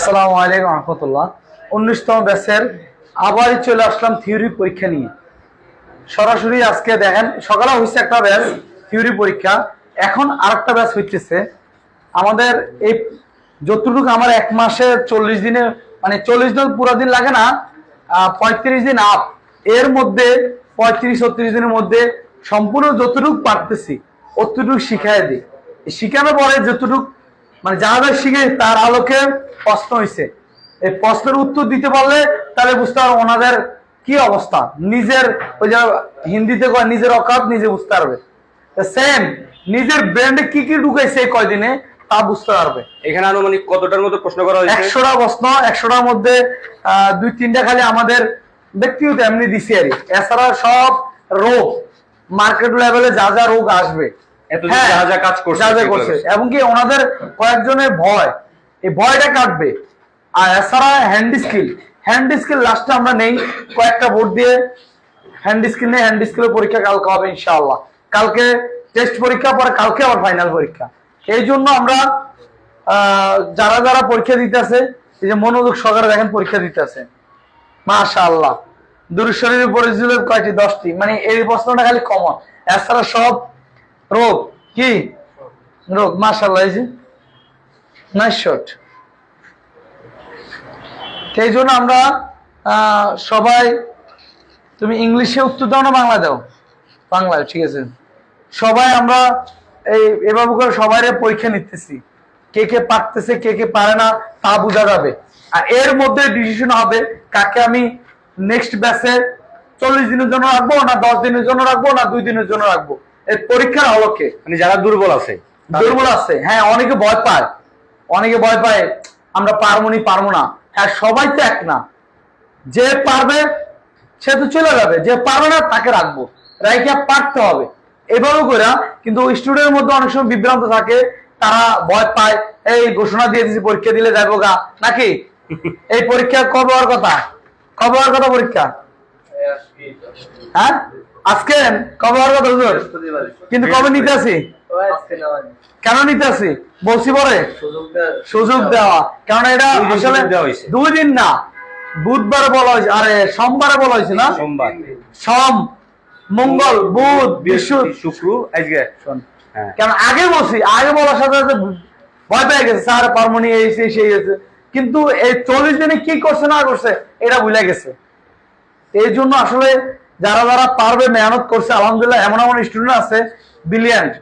আসসালামু আলাইকুম রহমতুল্লাহ। উনিশতম ব্যাচের আবারই চলে আসলাম থিওরি পরীক্ষা নিয়ে। সরাসরি আজকে দেখেন, সকালে হয়েছে একটা ব্যাচ থিওরি পরীক্ষা, এখন আরেকটা ব্যাচ হইতেছে। আমাদের এই যতটুকু আমার এক মাসে চল্লিশ দিনে মানে চল্লিশ দিন পুরো দিন লাগে না পঁয়ত্রিশ দিন আপ এর মধ্যে পঁয়ত্রিশ, ছত্রিশ দিনের মধ্যে সম্পূর্ণ যতটুকু পারতেছি, অতটুকু শিখাই দিই। শিখানোর পরে যতটুকু মানে যা যা শিখে তার আলোকে প্রশ্ন হয়েছে এই প্রশ্নের উত্তর দিতে পারলে তাহলে বুঝতে পারবে ওনাদের কি অবস্থা। নিজের ওই যে হিন্দিতে কয় নিজের অকাত নিজে বুঝতে পারবে। সেম নিজের ব্র্যান্ডে কি কি ঢুকাইছে কয়দিনে তা বুঝতে পারবে। এখানে আনুমানিক কতটার মতো প্রশ্ন করা হয়েছে? একশোটা প্রশ্ন একশোটার মধ্যে আহ, দুই তিনটা খালি আমাদের ব্যক্তিগত এমনি দিছি আর। এছাড়া সব রোগ মার্কেট লেভেলে যা যা রোগ আসবে। এতদিন হ্যাঁ। এবং কি ওনাদের কয়েকজনের ভয় এই ভয়টা কাটবে। আর এছাড়া হ্যান্ড স্কিল হ্যান্ড স্কিল লাস্টে আমরা নেই কয়েকটা বোর্ড দিয়ে হ্যান্ড স্কিল নেই হ্যান্ড স্কিলের পরীক্ষা কালকে হবে ইনশাআল্লাহ। কালকে টেস্ট পরীক্ষা পরে কালকে আবার ফাইনাল পরীক্ষা। এই জন্য আমরা আহ, যারা যারা পরীক্ষা দিতেছে এই যে মনোযোগ সহকারে দেখেন পরীক্ষা দিতেছে মাশা আল্লাহ পরিচিত কয়টি? দশটি। মানে এই প্রশ্নটা খালি কমন এছাড়া সব রোগ, কি? রোগ মাশাল্লাহ এই যে নাইস শট সেই জন্য আমরা সবাই, তুমি ইংলিশে উত্তর দাও না বাংলা দাও? বাংলায়, ঠিক আছে? সবাই আমরা এই, এভাবে করে সবাই পরীক্ষা নিতেছি। কে কে পারতেছে, কে কে পারে না, তা বোঝা যাবে। আর এর মধ্যে ডিসিশন হবে কাকে আমি নেক্সট ব্যাচে চল্লিশ দিনের জন্য রাখব, না দশ দিনের জন্য রাখব, না দুই দিনের জন্য রাখব। পরীক্ষার হলকে মানে যারা দুর্বল আছে দুর্বল আছে হ্যাঁ অনেকে ভয় পায়। অনেকে ভয় পায় আমরা পারব নি পারব না। হ্যাঁ সবাই তো এক না। যে পারবে সে তো চলে যাবে। যে পারবে না তাকে রাখব। রাইকে পারতে হবে। এভাবে করে কিন্তু স্টুডেন্টের মধ্যে অনেক সময় বিভ্রান্ত থাকে। তারা ভয় পায় এই ঘোষণা দিয়ে দিয়েছি পরীক্ষা দিলে যাব গা। নাকি? এই পরীক্ষা কবে হওয়ার কথা? কবে হওয়ার কথা পরীক্ষা? হ্যাঁ? আজকে কবে হওয়ার কথা হুজুর? কিন্তু কবে নিতে আসি কেন নিতে আসি বলছি পরে। সুযোগ দেওয়া কারণ এটা আসলে। দুই দিন না বুধবার বলা হয়েছে আরে সোমবারে বলা হয়েছে না? সোমবার। সোম মঙ্গল বুধ বৃহস্পতি বৃহস্পতি শুক্র আজকে। হ্যাঁ। কেন আগে বলছি আগে বলার সাথে সাথে ভয় পেয়ে গেছে স্যার পারমনি এই সেই সেই হয়েছে কিন্তু এই চল্লিশ দিনে কি করছে না করছে এটা ভুলে গেছে। এই জন্য আসলে যারা যারা পারবে মেহনত করছে, আলহামদুলিল্লাহ, এমন এমন স্টুডেন্ট আছে ব্রিলিয়ান্ট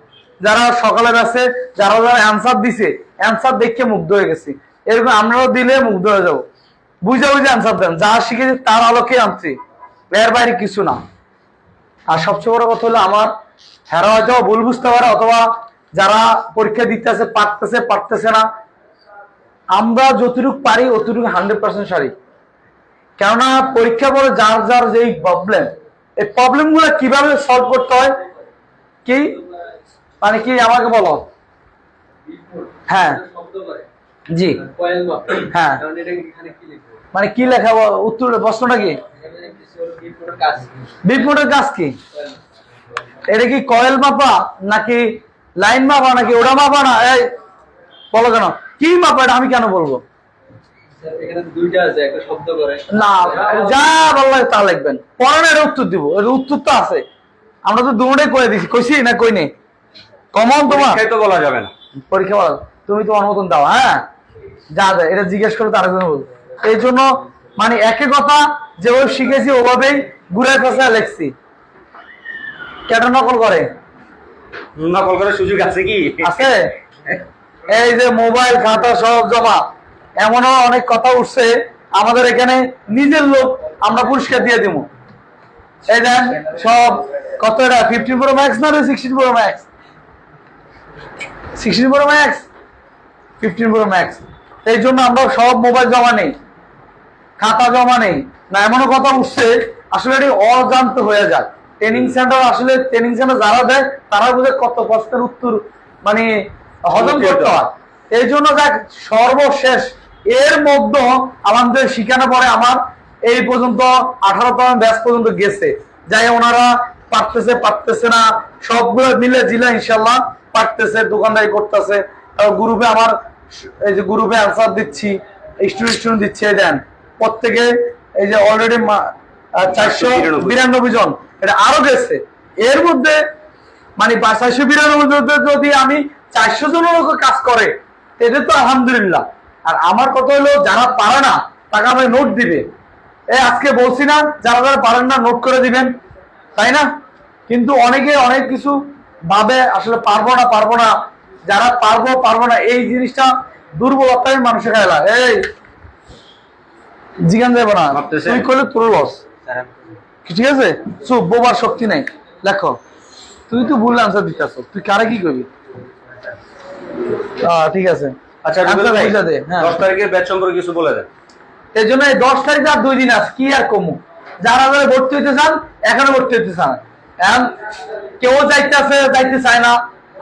যারা সকালে আছে যারা যারা অ্যান্সার দিছে অ্যান্সার দেখে মুগ্ধ হয়ে গেছি। এরকম আমরাও দিলে মুগ্ধ হয়ে যাব। বুঝে বুঝে অ্যান্সার দেন, যা শিখেছি তার আলোকে আনছি। এর বাইরে কিছু না। আর সবচেয়ে বড় কথা হলো আমার হেরা হয়তো ভুল বুঝতে পারে, অথবা যারা পরীক্ষা দিতেছে, পারতেছে পারতেছে না। আমরা যতটুকু পারি, অতটুকু হান্ড্রেড পার্সেন্ট সারি। কেননা পরীক্ষা পরে যার যার যেই প্রবলেম এই প্রবলেমগুলো কীভাবে সলভ করতে হয়? কি? মানে কি আমাকে বলো। হ্যাঁ। জি। হ্যাঁ। মানে কি লেখা উত্তর, প্রশ্নটা কি? বিপদের কাজ কি? এটা কি কয়েল মাপা নাকি লাইন মাপা নাকি ওটা মাপা না? বলো কেন। কি মাপা এটা আমি কেন বলব এখানে দুইটা আছে একটা শব্দ করে না যা ভালো লাগে তা লিখবেন। পরে না এটা উত্তর দিব উত্তর তো আছে। আমরা তো দুটাই করে দিছি কইছি না কই নেই। কমন তোমার? তো বলা যাবে না। পরীক্ষা বলো তুমি তোমার মতন দাও হ্যাঁ? যা যা এটা জিজ্ঞেস করে তার জন্য বলব। এই জন্য মানে একই কথা যেভাবে শিখেছি ওভাবেই ঘুরে ফেসা লেখছি। কেন নকল করে? নকল করার সুযোগ আছে কি? আছে? এই যে মোবাইল খাতা সব জমা। এমনও অনেক কথা উঠছে আমাদের এখানে নিজের লোক আমরা পুরস্কার দিয়ে দিব। এই দেন সব কত এটা ফিফটিন প্রো ম্যাক্স না sixteen pro max sixteen pro max fifteen pro max এই জন্য আমরা সব মোবাইল জমা নেই খাতা জমা নেই। না এমনও কথা উঠছে আসলে এটি অজান্ত হয়ে যায় ট্রেনিং সেন্টার আসলে ট্রেনিং সেন্টার যারা দেয় তারা বুঝে কত প্রশ্নের উত্তর মানে হজম করতে হয়। এই জন্য দেখ সর্বশেষ এর মধ্যে আমাদের শিখানো পরে আমার এই পর্যন্ত আঠারোতম ব্যাচ পর্যন্ত গেছে। যাই ওনারা পারতেছে পারতেছে না সবগুলো মিলে জিলে ইনশাল্লাহ পারতেছে দোকানদারি করতেছে। গ্রুপে আমার এই যে গ্রুপে অ্যান্সার দিচ্ছি স্টুডেন্ট স্টুডেন্ট দিচ্ছে এই দেন প্রত্যেকে এই যে অলরেডি চারশো বিরানব্বই জন। এটা আরও গেছে। এর মধ্যে মানে চারশো বিরানব্বই জন যদি আমি চারশো জনের কাজ করে এটা তো আলহামদুলিল্লাহ। আর আমার কথা হলো যারা পারে না তাকে আমি নোট দিবে। এ আজকে বলছি না যারা যারা পারেন না নোট করে দিবেন। তাই না? কিন্তু অনেকে অনেক কিছু ভাবে আসলে পারব না পারব না। যারা পারব পারব না এই জিনিসটা দুর্বলতাই মানুষের খেলা এই জিজ্ঞান যাব না। তুই করলে তোর লস ঠিক আছে? চুপ বোবার শক্তি নাই। লেখো। তুই তো ভুল আনসার দিতেছ। তুই কারে কি করবি? ঠিক আছে। আচ্ছা হ্যাঁ। দশ তারিখে ব্যাচ সম্পর্কে কিছু বলে দেন। এই জন্য এই দশ তারিখ আর দুই দিন আছে কি আর কমু? যারা যারা ভর্তি হইতে চান এখনও ভর্তি হইতে চান। এখন কেউ যাইতে আছে যাইতে চায় না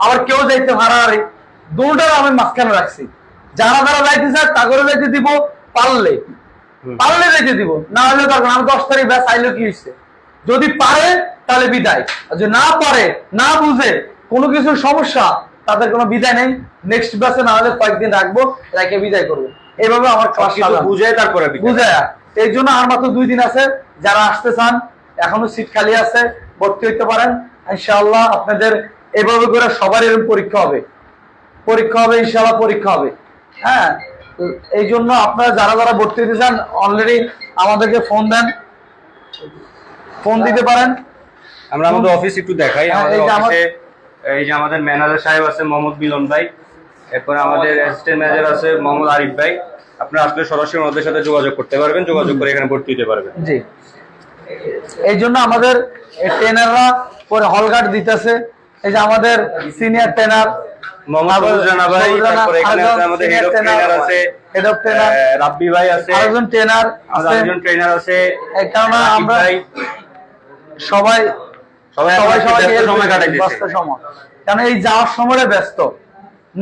আবার কেউ যাইতে হারাহারি দুটার আমি মাঝখানে রাখছি। যারা যারা যাইতে চায় তাগরে যাইতে দিব পারলে। পারলে যাইতে দিব না হলে আমি দশ তারিখ ব্যাস আইলে কি হয়েছে যদি পারে তাহলে বিদায়। আর যদি না পারে না বুঝে কোনো কিছুর সমস্যা তাদের কোনো বিদায় নেই। নেক্সট ব্যাচে না হলে কয়েকদিন রাখব রেখে বিদায় করব। এইভাবে আমার ক্লাস কিছু বুঝে তারপরে বিদায়। বুঝে এই জন্য আর মাত্র দুই দিন আছে। যারা আসতে চান এখনও সিট খালি আছে ভর্তি হইতে পারেন। ইনশাআল্লাহ আপনাদের এভাবে করে সবার এরকম পরীক্ষা হবে। পরীক্ষা হবে ইনশাআল্লাহ পরীক্ষা হবে। হ্যাঁ এই জন্য আপনারা যারা যারা ভর্তি হতে চান অলরেডি আমাদেরকে ফোন দেন। ফোন দিতে পারেন। আমরা আমাদের অফিস একটু দেখাই। হ্যাঁ, আমাদের অফিসে এই যে আমাদের ম্যানেজার সাহেব আছে মোহাম্মদ মিলন ভাই এরপর আমাদের অ্যাসিস্ট্যান্ট ম্যানেজার আছে মোহাম্মদ আরিফ ভাই। আপনারা আসলে সরাসরি ওনাদের সাথে যোগাযোগ করতে পারবেন যোগাযোগ করে এখানে ভর্তি হতে পারবেন। জি। এই জন্য আমাদের ট্রেনাররা পরে হলগার্ড দিতেছে। এই যে আমাদের সিনিয়র ট্রেনার মোহাম্মদ সবুজ ভাই তারপরে এখানে আছে আমাদের হেড অফ ট্রেনার আছে হেড অফ ট্রেনার রাব্বি ভাই আছে আরেকজন ট্রেনার আছে আমরা সবাই সবাই সবাই সবাই সবাই সময় সময় কাটাইতেছে। ব্যস্ত সময়। কারণ এই যাওয়ার সময় ব্যস্ত।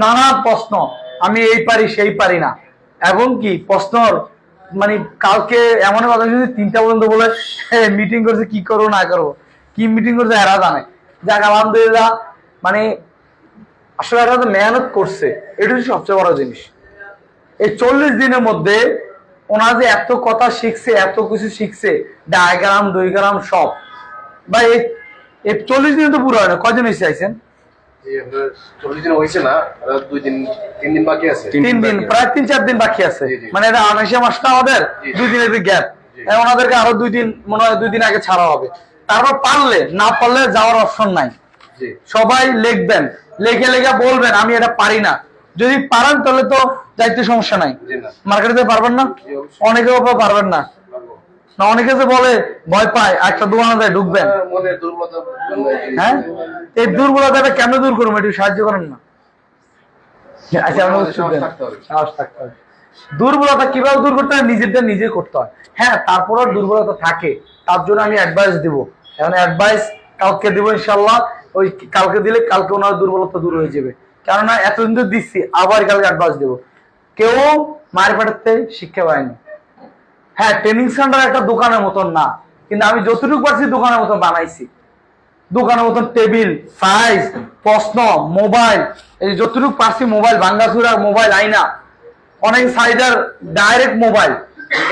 নানা প্রশ্ন আমি এই পারি সেই পারি না। এবং কি প্রশ্নর মানে কালকে এমন কথা যদি তিনটা পর্যন্ত বলে মিটিং করছে কি করব না করব? কি মিটিং করছে এরা জানে। যাক আলহামদুলিল্লাহ মানে আসলে এরা তো মেহনত করছে। এটা হচ্ছে সবচেয়ে বড় জিনিস। এই চল্লিশ দিনের মধ্যে ওনারা যে এত কথা শিখছে এত কিছু শিখছে ডায়াগ্রাম দুইগ্রাম সব। বা এই এই চল্লিশ দিন তো পুরো হয় না। কয়জন এসে আইছেন চল্লিশ দিন হয়েছে না দুই দিন তিন দিন বাকি আছে। তিন তিন দিন প্রায় তিন চার দিন বাকি আছে। জি, জি। মানে এটা আঠাশে মাসটা আমাদের দুই দিনের গ্যাপ। ওনাদেরকে আরও দুই দিন মনে হয় দুই দিন আগে ছাড়া হবে। তারপর পারলে না পারলে যাওয়ার অপশন নাই। সবাই লিখবেন। লেখে লেখে বলবেন আমি এটা পারি না। যদি পারেন তাহলে তো যাইতে সমস্যা নাই। মার্কেটে পারবেন না। অনেকেও পারবেন না। না অনেকে যে বলে ভয় পায় একটা দোকানে যায় ঢুকবেন দুর্বলতা হ্যাঁ? এই দুর্বলতাটা কেন দূর করব? একটু সাহায্য করেন না। আচ্ছা। দুর্বলতা কীভাবে দূর করতে হয়? নিজেরটা নিজে করতে হয়। হ্যাঁ তারপরেও দুর্বলতা থাকে। তার জন্য আমি অ্যাডভাইস দিব। এখন অ্যাডভাইস কালকে দিব ইনশাল্লাহ ওই কালকে দিলে কালকে ওনার দুর্বলতা দূর হয়ে যাবে। কেননা এতদিন তো দিচ্ছি আবার কালকে অ্যাডভাইস দেবো। কেউ মায়ের পেটাতে শিক্ষা পায়নি। হ্যাঁ ট্রেনিং সেন্টার একটা দোকানের মতন না, কিন্তু আমি যতটুকু পারছি দোকানের মতন বানাইছি। দোকানের মতন টেবিল সাইজ প্রশ্ন মোবাইল এই যতটুকু পারছি মোবাইল ভাঙ্গাচুরা মোবাইল আইনা, অনেক সাইজের ডাইরেক্ট মোবাইল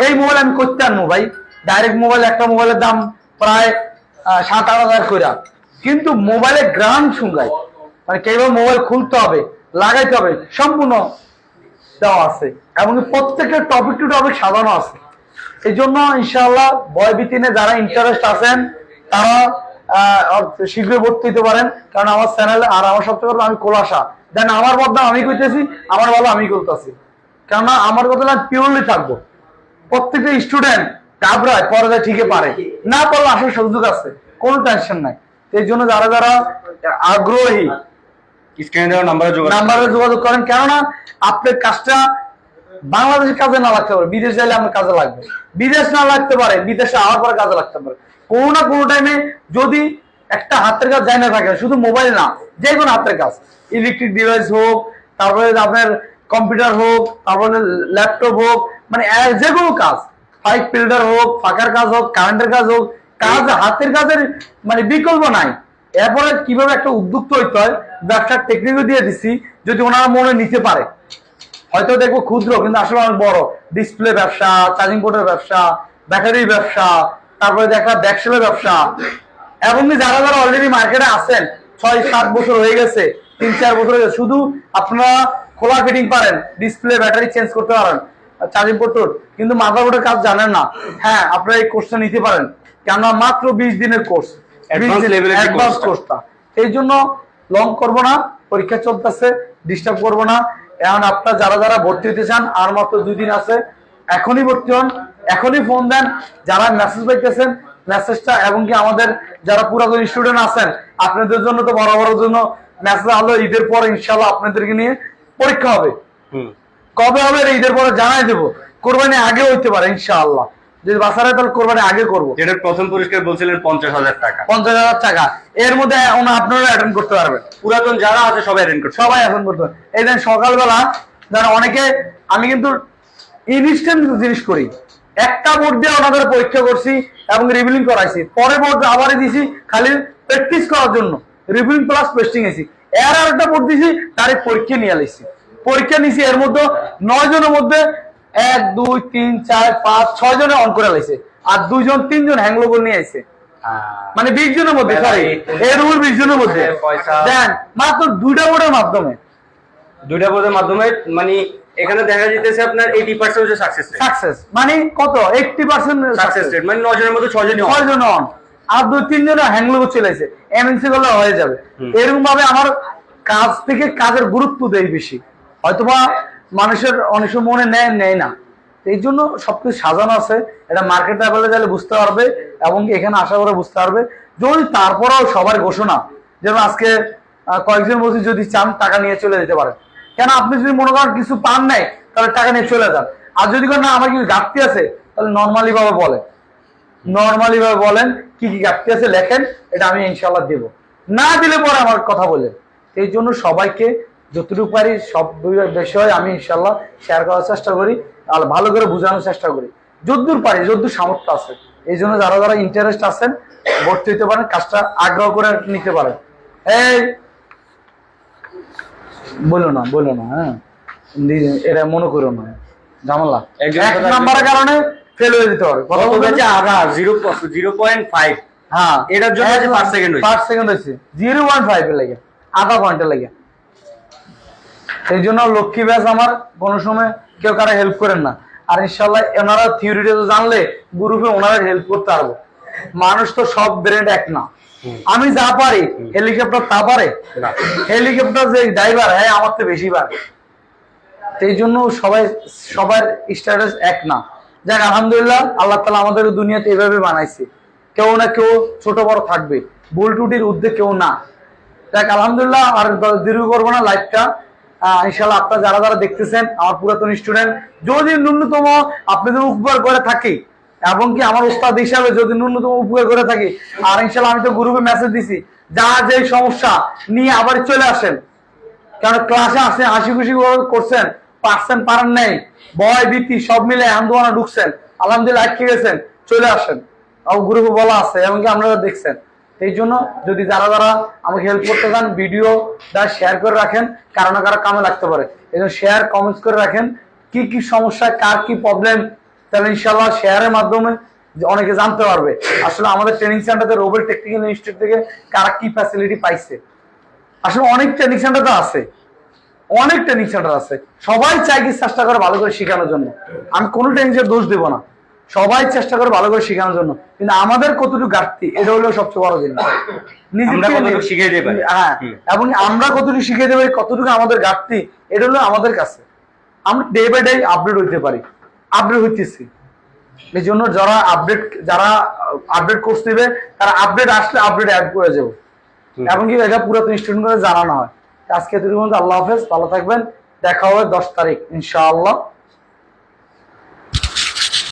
এই মোবাইল আমি করতে আনব ভাই। ডাইরেক্ট মোবাইল একটা মোবাইলের দাম প্রায় সাত আট হাজার করে কিন্তু মোবাইলের গ্রাম শুঙ্গাই মানে কেবল মোবাইল খুলতে হবে, লাগাইতে হবে, সম্পূর্ণ দেওয়া আছে। এমনকি প্রত্যেকের টপিক টু টপিক সাজানো আছে। এই জন্য ইনশাআল্লাহ বয় বিতিনে যারা ইন্টারেস্ট আছেন তারা শীঘ্রই ভর্তি হতে পারেন। কারণ আমার চ্যানেল আর আমার সবচেয়ে বড় আমি কোলাসা দেন আমার বদনাম আমি কইতেছি আমার ভালো আমি করতেছি। কেননা আমার কথা আমি পিওরলি থাকব। প্রত্যেকটা স্টুডেন্ট ঘাবড়ায় পরে যায় ঠিকই পারে। না পারলে আসার সুযোগ আছে কোনো টেনশন নাই। এই জন্য যারা যারা আগ্রহী স্ক্রিনে দেওয়া নাম্বারে যোগাযোগ করেন। কেননা আপনার কাজটা বাংলাদেশের কাজে না লাগতে পারে, বিদেশ যাইলে আমার কাজে লাগবে। বিদেশ না লাগতে পারে, বিদেশে আওয়ার পরে কাজে লাগতে পারে। কোনো না কোনো টাইমে যদি একটা হাতের কাজ যায় না থাকে, শুধু মোবাইল না, যে কোনো হাতের কাজ ইলেকট্রিক ডিভাইস হোক, তারপরে আপনার কম্পিউটার হোক, তারপরে ল্যাপটপ হোক মানে যে কোনো কাজ পাইপ ফিল্টার হোক ফাঁকার কাজ হোক কারেন্টের কাজ হোক, কাজ হাতের কাজের মানে বিকল্প নাই। এরপরে কীভাবে একটা উদ্যুক্ত হইতে হয়, ব্যবসার টেকনিকও দিয়ে দিছি, যদি ওনারা মনে নিতে পারে। হয়তো দেখব ক্ষুদ্র কিন্তু আসলে অনেক বড়। ডিসপ্লে ব্যবসা চার্জিং পোর্টের ব্যবসা ব্যাটারি ব্যবসা তারপরে দেখা ব্যাকসেলের ব্যবসা। এবং যারা যারা অলরেডি মার্কেটে আছেন ছয় সাত বছর হয়ে গেছে তিন চার বছর হয়ে গেছে শুধু আপনারা খোলা ফিটিং পারেন ডিসপ্লে ব্যাটারি চেঞ্জ করতে পারেন চার্জিং পোর্ট কিন্তু মাদারবোর্ডের কাজ জানেন না। হ্যাঁ আপনারা এই কোর্সটা নিতে পারেন। কেননা মাত্র বিশ দিনের কোর্স অ্যাডভান্স। কোর্সটা এই জন্য লং করব না পরীক্ষা চলতেছে ডিস্টার্ব করব না। এখন আপনার যারা যারা ভর্তি হতে চান আর মাত্র দুই দিন আছে এখনই ভর্তি হন এখনই ফোন দেন যারা মেসেজ পাইতেছেন মেসেজটা এবং কি আমাদের যারা পুরাতন স্টুডেন্ট আছেন আপনাদের জন্য তো বড় বড় জন্য মেসেজ আলো ঈদের পর ইনশাল্লাহ আপনাদেরকে নিয়ে পরীক্ষা হবে। হুম। কবে হবে ঈদের পরে জানাই দেবো। কোরবানি আগে হইতে পারে ইনশাআল্লাহ। যদি বাসারে তাহলে কোরবানি আগে করব। যেটার প্রথম পুরস্কার বলছিলেন পঞ্চাশ হাজার টাকা। পঞ্চাশ হাজার টাকা। এর মধ্যে আপনারা অ্যাটেন্ড করতে পারবেন। পুরাতন যারা আছে সবাই অ্যাটেন্ড করছে সবাই এখন করতে পারে এই দেন সকালবেলা ধরেন অনেকে আমি কিন্তু ইনস্ট্যান্ট জিনিস করি। একটা বোর্ড দিয়ে ওনাদের পরীক্ষা করছি এবং রিভিলিং করাইছি। পরে বোর্ড আবারই দিছি খালি প্র্যাকটিস করার জন্য। রিভিলিং প্লাস পেস্টিং এসি এর আর একটা বোর্ড দিছি তার পরীক্ষা নিয়ে আলাইছি পরীক্ষা নিছি এর মধ্যে নয় জনের মধ্যে এক দুই তিন চার পাঁচ ছয় জনে অন করে লাইছে। আর দুইজন তিনজন হ্যাংলোগল নিয়ে আইছে। মানে বিশ জনের মধ্যে সরি এর উপর বিশ জনের মধ্যে। দেন মাত্র দুইটা বোর্ডের মাধ্যমে। দুইটা বোর্ডের মাধ্যমে মানে এখানে দেখা যাইতেছে আপনার এইটি পার্সেন্ট হচ্ছে সাকসেস রেট সাকসেস মানে কত? এইটটি পার্সেন্ট সাকসেস রেট মানে নয় জনের মধ্যে ছয় জনই ছয় জন অন আর দুই তিন জন হ্যাংলোগো চলে এসে এমএনসি গুলো হয়ে যাবে। এরকম ভাবে আমার কাজ থেকে কাজের গুরুত্ব দেয় বেশি। হয়তোবা মানুষের অনেক সময় মনে নেয় নেয় না। এই জন্য সবকিছু সাজানো আছে। এটা মার্কেট লেভেলে গেলে বুঝতে পারবে এবং এখানে আশা করে বুঝতে পারবে। যদি তারপরেও সবার ঘোষণা, যেমন আজকে কয়েকজন বলছি যদি চান টাকা নিয়ে চলে যেতে পারেন কেন আপনি যদি মনে করেন কিছু পান নাই, তাহলে টাকা নিয়ে চলে যান। আর যদি না, আমার কিছু ঘাটতি আছে, তাহলে নর্মালি ভাবে বলে নর্মালি ভাবে বলেন, কি কি ঘাটতি আছে লেখেন, এটা আমি ইনশাল্লাহ দেব। না দিলে পরে আমার কথা বলেন। এই জন্য সবাইকে যতটুকু পারি সব বিষয় আমি ইনশাল্লাহ শেয়ার করার চেষ্টা করি আর ভালো করে বোঝানোর চেষ্টা করি। যদ্দূর পারি যদ্দূর সামর্থ্য আছে। এই জন্য যারা যারা ইন্টারেস্ট আছেন ভর্তি হতে পারেন কাজটা আগ্রহ করে নিতে পারেন। এই! বলো না বলো না হ্যাঁ। এটা মনে করো না। ঝামেলা। এক নাম্বারের কারণে ফেল হয়ে যেতে পারে। কথা বলতে আধা জিরো জিরো পয়েন্ট ফাইভ হ্যাঁ। এটার জন্য পাঁচ second পাঁচ সেকেন্ড হয়েছে জিরো ওয়ান ফাইভ লেগে আধা পয়েন্টের লেগে। এই জন্য লক্ষ্মী ব্যাস আমার কোনো সময় কেউ কারও হেল্প করেন না। আর ইনশাল্লাহ ওনারা থিওরিটা তো জানলে গ্রুপে ওনারা হেল্প করতে পারব। মানুষ তো সব ব্রেন এক না। আমি যা পারি হেলিকপ্টার তা পারে। হেলিকপ্টার যে ড্রাইভার হ্যাঁ আমার তো বেশি পারে। এই জন্য সবাই সবার স্ট্যাটাস এক না। যাক আলহামদুলিল্লাহ আল্লাহ তালা আমাদের দুনিয়াতে এভাবে বানাইছে। কেউ না কেউ ছোট বড় থাকবে। ভুল টুটির উদ্যোগ কেউ না। যাক আলহামদুলিল্লাহ আর দীর্ঘ করব না লাইফটা ইনশাল্লাহ আপনারা যারা যারা দেখতেছেন, আমার পুরাতন স্টুডেন্ট যদি ন্যূনতম আপনাদের উপকার করে থাকি, এবং কি আমার উস্তাদ হিসাবে যদি ন্যূনতম উপকার করে থাকি, আর ইনশাল্লাহ আমি তো গ্রুপে মেসেজ দিছি, যা যে সমস্যা, নিয়ে আবার চলে আসেন। কারণ ক্লাসে আসে, হাসি খুশি করে করছেন, পারছেন, পারেন নাই, ভয়, ভীতি, সব মিলে আন্দোলনে ঢুকছেন, আলহামদুলিল্লাহ আটকে গেছেন, চলে আসেন। গ্রুপে বলা আছে এমনকি আপনারা দেখছেন। এই জন্য যদি যারা যারা আমাকে হেল্প করতে চান ভিডিও শেয়ার করে রাখেন, কারও না কারও কামে লাগতে পারে। এই জন্য শেয়ার কমেন্টস করে রাখেন, কি কি সমস্যা, কার কি প্রবলেম তাহলে ইনশাল্লাহ শেয়ারের মাধ্যমে অনেকে জানতে পারবে, আসলে আমাদের ট্রেনিং সেন্টারে রোবেল টেকনিক্যাল ইনস্টিটিউট থেকে কারা কি ফ্যাসিলিটি পাইছে। আসলে অনেক ট্রেনিং সেন্টার তো আছে, অনেক ট্রেনিং সেন্টার আছে। সবাই চাই কি চেষ্টা করে ভালো করে শেখানোর জন্য। আমি কোনো ট্রেনিং দোষ দেবো না। সবাই চেষ্টা করে ভালো করে শেখানোর জন্য। কিন্তু আমাদের কতটুকু ঘাটতি এটা হলো সবচেয়ে বড় জিনিস। হ্যাঁ এবং আমরা কতটুকু শিখে দেবো কতটুকু আমাদের ঘাটতি এটা হলো আমাদের কাছে। আমরা ডে বাই ডে আপডেট হইতে পারি। আপডেট হইতেছি। এই জন্য যারা আপডেট যারা আপডেট কোর্স দিবে তারা আপডেট আসলে আপডেট অ্যাড করে যাব। এবং কি এটা পুরাতন স্টুডেন্ট করে জানানো হয়। আজকে এতটুকু পর্যন্ত আল্লাহ হাফেজ ভালো থাকবেন। দেখা হবে দশ তারিখ ইনশাআল্লাহ।